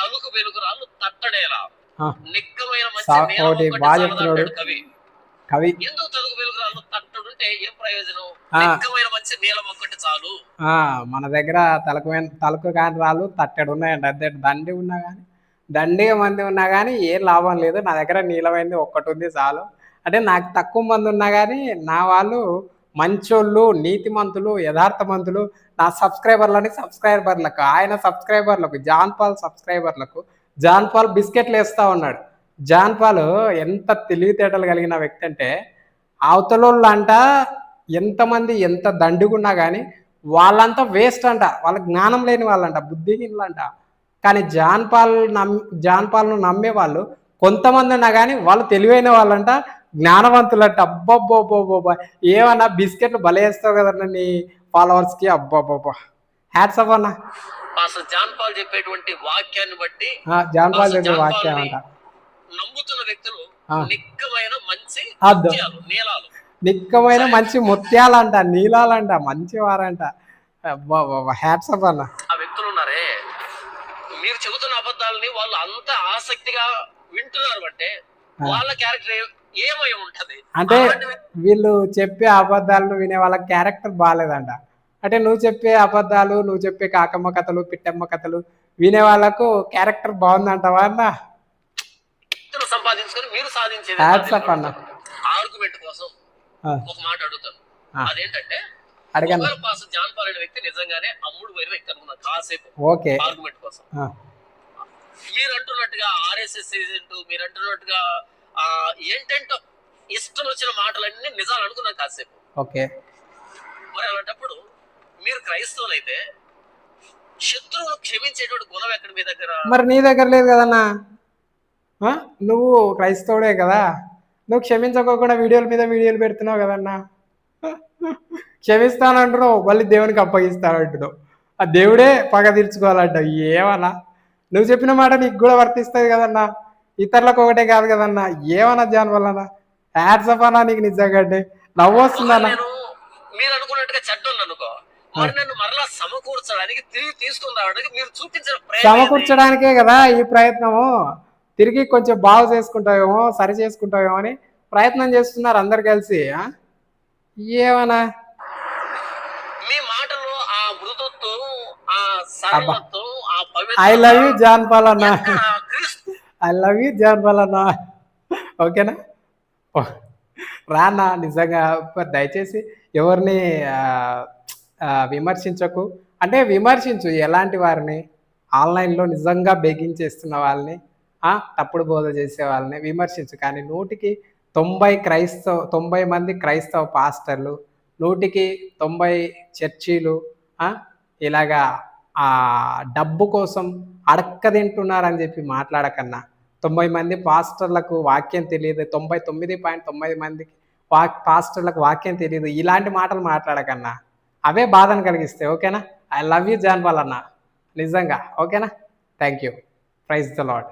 తలుకు వెలుగురాళ్ళు తట్టడేలా. ఆ. నిక్కమైన మంచి కవి. కవి. ఎందుకు తలుకు వెలుగురాళ్ళు తట్టడుంటే ఏం ప్రయోజనం? ఆ. నిక్కమైన మంచి నీలం ఒక్కటి చాలు. ఆ, మన దగ్గర తలకు తలకు కాని రాళ్ళు తట్టెడు ఉన్నాయండి. అదే దండి ఉన్నా కానీ దండిగా మంది ఉన్నా కానీ ఏం లాభం లేదు. నా దగ్గర నీలమైంది ఒక్కటి ఉంది చాలు. అంటే నాకు తక్కువ మంది ఉన్నా కానీ నా వాళ్ళు మంచోళ్ళు నీతిమంతులు యథార్థమంతులు నా సబ్స్క్రైబర్లని సబ్స్క్రైబర్లకు ఆయన సబ్స్క్రైబర్లకు జాన్ పాల్ సబ్స్క్రైబర్లకు జాన్ పాల్ బిస్కెట్లు వేస్తూ ఉన్నాడు. జాన్ పాల్ ఎంత తెలివితేటలు కలిగిన వ్యక్తి అంటే అవతలంట ఎంతమంది ఎంత దండుగున్నా కానీ వాళ్ళంతా వేస్ట్ అంట. వాళ్ళ జ్ఞానం లేని వాళ్ళంట బుద్ధిహీనులంట. కానీ జాన్ పాల్ నమ్ జాన్ పాల్ను నమ్మే వాళ్ళు కొంతమంది ఉన్నా కానీ వాళ్ళు తెలివైన వాళ్ళంట జ్ఞానవంతులంట అబ్బబ్బబ్బబ్బబ్బా. ఏమన్నా బిస్కెట్లు బలేస్తావు కదన్నా నీ ఫాలోవర్స్కి అబ్బబ్బబ్బా. హ్యాట్సప్ అన్న. అసలు జాన్ పాల్ చెప్పేటువంటి వాక్యాన్ని బట్టి ఆ, జాన్ పాల్ చెప్పే వాక్యం అంట. నమ్ముతున్న వ్యక్తులు. నిక్కమైన మంచి నీలాలు. నిక్కమైన మంచి ముత్యాలంట నీలాలంట మంచి వారంట అబ్బా హ్యాట్సప్ అన్న. ఆ వ్యక్తులు ఉన్నారే మీరు చెబుతున్న అబద్ధాలని వాళ్ళు అంత ఆసక్తిగా వింటున్నారు అంటే వాళ్ళ క్యారెక్టర్ ఏమై ఉంటది అంటే వీళ్ళు చెప్పే అబద్ధాలను వినే వాళ్ళ క్యారెక్టర్ బాగాలేదంట అంటే నువ్వు చెప్పే అబద్ధాలు నువ్వు చెప్పే కాకమ్మ కథలు పిట్టమ్మ కథలు వినే వాళ్ళకు క్యారెక్టర్ బాగుందంటవా అన్న? సంపాదించుకొని మీరు సాధించేది. ఆర్గ్యుమెంట్ కోసం ఒక మాట అడుగుతాను. అదేంటంటే అడగండి. జాన్ పాల్ అనే వ్యక్తి నిజంగానే అమ్ముడు పోయిన వ్యక్తి అనుకున్నాను కాసేపు. ఓకే. ఆర్గ్యుమెంట్ కోసం. మీరు అంటున్నట్టుగా ఆర్ఎస్ఎస్ ఏజెంట్ మీరు అంటున్నట్టుగా ఆ ఏంటంటే ఇష్టం వచ్చిన మాటలన్నీ నిజాలు అనుకున్నాను కాసేపు. ఓకే. మరి అలాంటప్పుడు మీరు క్రైస్తవులైతే శత్రువును క్షమించేటువంటి గుణం ఎక్కడ మీ దగ్గర? మరి నీ దగ్గర లేదు కదన్నా? నువ్వు క్రైస్తవుడే కదా. నువ్వు క్షమించకోకుండా వీడియోల మీద వీడియోలు పెడుతున్నావు కదన్నా? క్షమిస్తానంటున్నావు మళ్ళీ దేవునికి అప్పగిస్తానంటున్నావు. ఆ దేవుడే పగ తీర్చుకోవాలంట ఏమన్నా? నువ్వు చెప్పిన మాట నీకు కూడా వర్తిస్తుంది కదన్నా. ఇతరులకు ఒకటే కాదు కదన్నా. ఏమన్నా జాన్ వల్లనా? యాడ్సప్ అన్నా నీకు నిజంగా నవ్వు వస్తుందన్నా. నేను మీరు అనుకున్నట్టుగా చెడ్డను అనుకో నన్ను మరలా సమకూర్చడానికి తిరిగి తీసుకుని రావడానికి మీరు చూపించిన ప్రేమ ఏది? సమకూర్చడానికే కదా ఈ ప్రయత్నము. తిరిగి కొంచెం బాగు చేసుకుంటావేమో సరి చేసుకుంటావేమో అని ప్రయత్నం చేస్తున్నారు అందరు కలిసి? ఏమన్నా? మీ మాటలో ఆ మృదుత్వం ఆ సరళత్వం I love you John Paul అన్న ఎక్కడ క్రీస్తు I love you John Paul అన్న ఓకేనా రానా నిజంగా దయచేసి ఎవరిని విమర్శించకు. అంటే విమర్శించు ఎలాంటి వారిని? ఆన్లైన్లో నిజంగా బెగ్గింగ్ చేస్తున్న వాళ్ళని తప్పుడు బోధ చేసే వాళ్ళని విమర్శించు. కానీ నూటికి తొంభై క్రైస్తవ తొంభై మంది క్రైస్తవ పాస్టర్లు నూటికి తొంభై చర్చీలు ఇలాగా ఆ డబ్బు కోసం అడక్క తింటున్నారని చెప్పి మాట్లాడకన్నా తొంభై మంది పాస్టర్లకు వాక్యం తెలియదు తొంభై తొమ్మిది పాయింట్ తొమ్మిది మందికి వా పాస్టర్లకు వాక్యం తెలియదు ఇలాంటి మాటలు మాట్లాడకన్నా. అవే బాధను కలిగిస్తాయి ఓకేనా? ఐ లవ్ యూ జాన్ అన్న నిజంగా ఓకేనా? Thank you praise the Lord